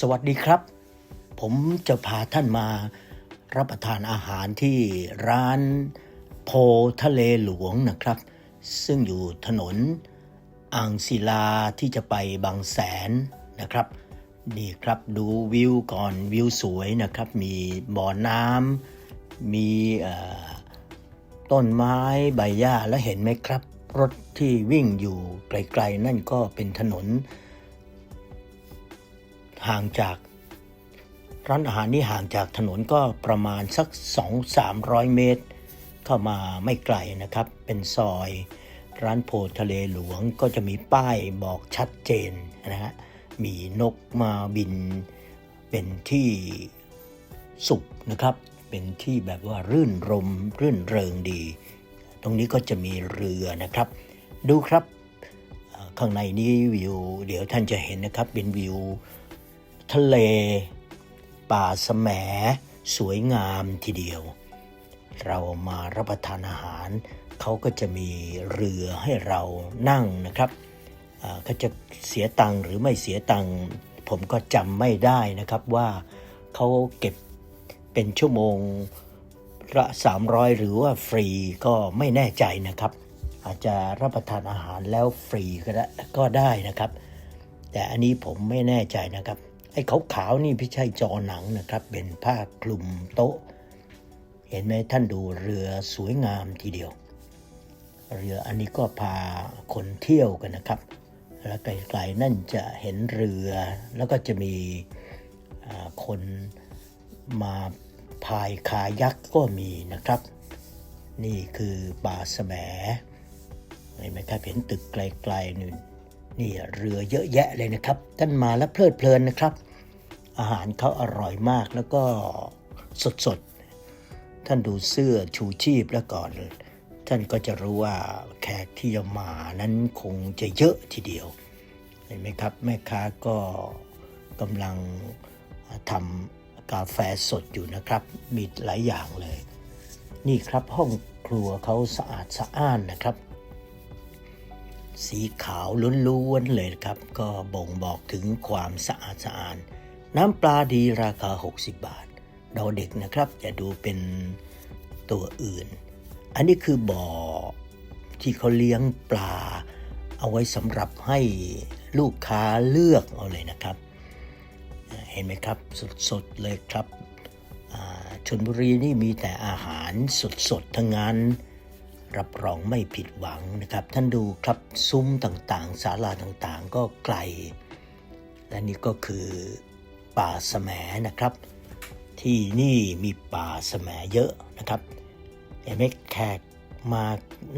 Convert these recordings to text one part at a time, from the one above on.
สวัสดีครับ ผมจะพาท่านมารับประทานอาหารที่ร้านโพทะเลหลวงนะครับ ซึ่งอยู่ถนนอ่างศิลาที่จะไปบางแสนนะครับนี่ครับดูวิวก่อนวิวสวยนะครับ มีบ่อน้ำมีต้นไม้ใบหญ้าแล้วเห็นไหมครับ รถที่วิ่งอยู่ไกลๆนั่นก็เป็นถนน ห่างจาก ร้านอาหารนี่ห่างจากถนนก็ประมาณสัก 2-300 เมตร เข้ามาไม่ไกลนะครับ เป็นซอย ร้านโพทะเลหลวงก็จะมีป้ายบอกชัดเจนนะฮะมีนกมาบินเป็นที่สุขนะครับ เป็นที่แบบว่ารื่นรมรื่นเริงดี ตรงนี้ก็จะมีเรือนะครับ ดูครับ ข้างในนี้วิว เดี๋ยวท่านจะเห็นนะครับ เป็นวิว ทะเล ป่าสแสมสวยงามทีเดียว เรามารับประทานอาหาร เขาก็จะมีเรือให้เรานั่งนะครับเขาจะเสียตังค์หรือไม่เสียตังค์ผมก็จำไม่ได้นะครับว่าเขาเก็บเป็นชั่วโมงละ300 หรือว่าฟรีก็ไม่แน่ใจนะครับ อาจจะรับประทานอาหารแล้วฟรีก็ได้ก็ได้นะครับ แต่อันนี้ผมไม่แน่ใจนะครับ ไอ้ขาวๆนี่ไม่ใช่จอหนังนะครับ เป็นผ้าคลุมโต๊ะ เห็นไหมท่านดูเรือสวยงามทีเดียว เรืออันนี้ก็พาคนเที่ยวกันนะครับ แล้วไกลๆนั่นจะเห็นเรือ แล้วก็จะมีคนมาพายคายักก็มีนะครับ นี่คือป่าสแสมเห็นไหมครับเห็นตึกไกลๆนู่น นี่เรือเยอะแยะเลยนะครับ ท่านมาแล้วเพลิดเพลินนะครับ อาหารเขาอร่อยมากแล้วก็สดๆท่านดูเสื้อชูชีพแล้วก่อน ท่านก็จะรู้ว่าแขกที่จะมานั้นคงจะเยอะทีเดียว เห็นไหมครับ แม่ค้าก็กำลังทำกาแฟสดอยู่นะครับ มีหลายอย่างเลย นี่ครับห้องครัวเขาสะอาดสะอ้านนะครับ สีขาวล้วนๆเลยครับ ก็บ่งบอกถึงความสะอาดสะอานน้ำปลาดีราคา 60 บาท เราเด็กนะครับอย่าดูเป็นตัวอื่น อันนี้คือบ่อที่เขาเลี้ยงปลา เอาไว้สำหรับให้ลูกค้าเลือกเอาเลยนะครับ เห็นไหมครับสดๆเลยครับชนบุรีนี่มีแต่อาหารสดๆทั้งนั้น รับรองไม่ผิดหวังนะครับ ท่านดูครับซุ้มต่างๆศาลาต่างๆ ก็ไกล และนี่ก็คือป่าแสมนะครับ ที่นี่มีป่าแสมเยอะนะครับเห็นไหมแขกมา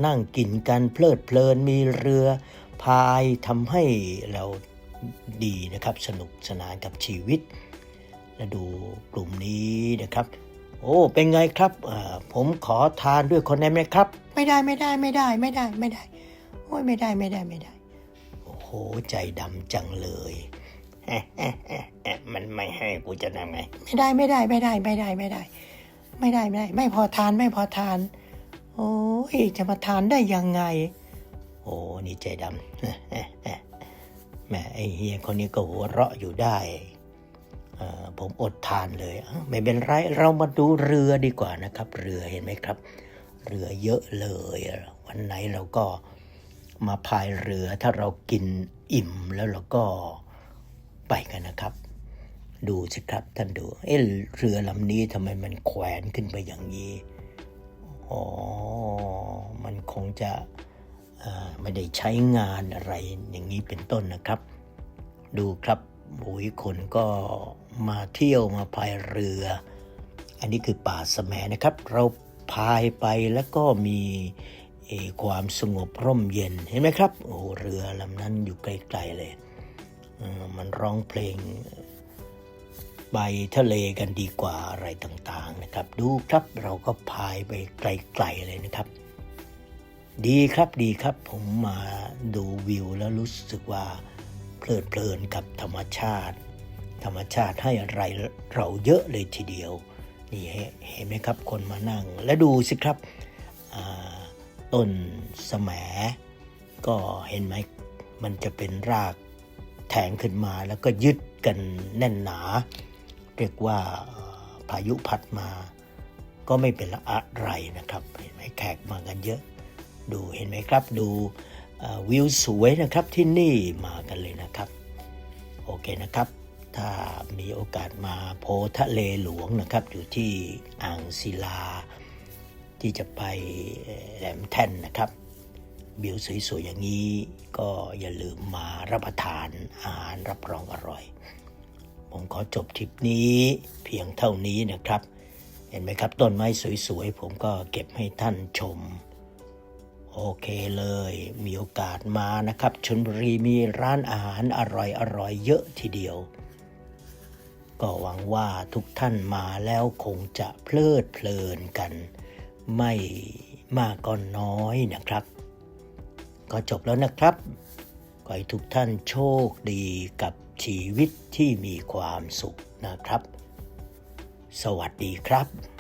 นั่งกินกันเพลิดเพลินมีเรือพายทำให้เราดีนะครับ สนุกสนานกับชีวิต และดูกลุ่มนี้นะครับ โอ้เป็นไงครับเอ่อผมขอทานด้วยคนได้ไหมครับ ไม่ได้ไม่ได้ไม่ได้ไม่ได้ไม่ได้โอ้ยไม่ได้ไม่ได้ไม่ได้ โอ้โหใจดำจังเลยมันไม่ให้กูจะทำไง ไม่ได้ไม่ได้ไม่ได้ไม่ได้ไม่ได้ ไม่ได้ไม่ได้ ไม่พอทานไม่พอทาน โอ้ยจะมาทานได้ยังไง โอ้นี่ใจดำแหม่ไอเฮียคนนี้ก็หัวเราะอยู่ได้เอ่อ ผมอดทานเลย ไม่เป็นไร เรามาดูเรือดีกว่านะครับ เรือเห็นไหมครับ เรือเยอะเลย วันไหนเราก็มาพายเรือ ถ้าเรากินอิ่มแล้วเราก็ไปกันนะครับ ดูสิครับท่านดู เอ๊ะเรือลำนี้ทำไมมันแขวนขึ้นไปอย่างนี้ อ๋อ มันคงจะไม่ได้ใช้งานอะไรอย่างนี้เป็นต้นนะครับ ดูครับโอ้ยคนก็ มาเที่ยวมาพายเรือ อันนี้คือป่าสะแสมนะครับ เราพายไปแล้วก็มีความสงบร่มเย็นเห็นไหมครับโอ้เรือลำนั้นอยู่ไกลๆเลย มันร้องเพลงไปทะเลกันดีกว่าอะไรต่างๆนะครับ ดูครับเราก็พายไปไกลๆเลยนะครับ ดีครับดีครับผมมาดูวิวแล้วรู้สึกว่าเพลิดเพลินกับธรรมชาติ ธรรมชาติให้อะไรเราเยอะเลยทีเดียว นี่เห็นไหมครับคนมานั่ง และดูสิครับต้นสแสมก็เห็นไหมมันจะเป็นรากแทงขึ้นมาแล้วก็ยึดกันแน่นหนา เรียกว่าพายุพัดมา ก็ไม่เป็นอะไรนะครับ เห็นไหมแขกมากันเยอะ ดูเห็นไหมครับ ดูวิวสวยนะครับที่นี่มากันเลยนะครับ โอเคนะครับ ถ้ามีโอกาสมาโพทะเลหลวงนะครับ อยู่ที่อ่างศิลา ที่จะไปแหลมแท่นนะครับวิวสวยๆอย่างนี้ก็อย่าลืมมารับประทานอาหารรับรองอร่อย ผมขอจบทริปนี้เพียงเท่านี้นะครับ เห็นไหมครับต้นไม้สวยๆ ผมก็เก็บให้ท่านชม โอเคเลย มีโอกาสมานะครับชนบุรีมีร้านอาหารอร่อยๆเยอะทีเดียว ก็หวังว่าทุกท่านมาแล้วคงจะเพลิดเพลินกัน ไม่มากก็น้อยนะครับ ก็จบแล้วนะครับขอให้ทุกท่านโชคดีกับชีวิตที่มีความสุขนะครับ สวัสดีครับ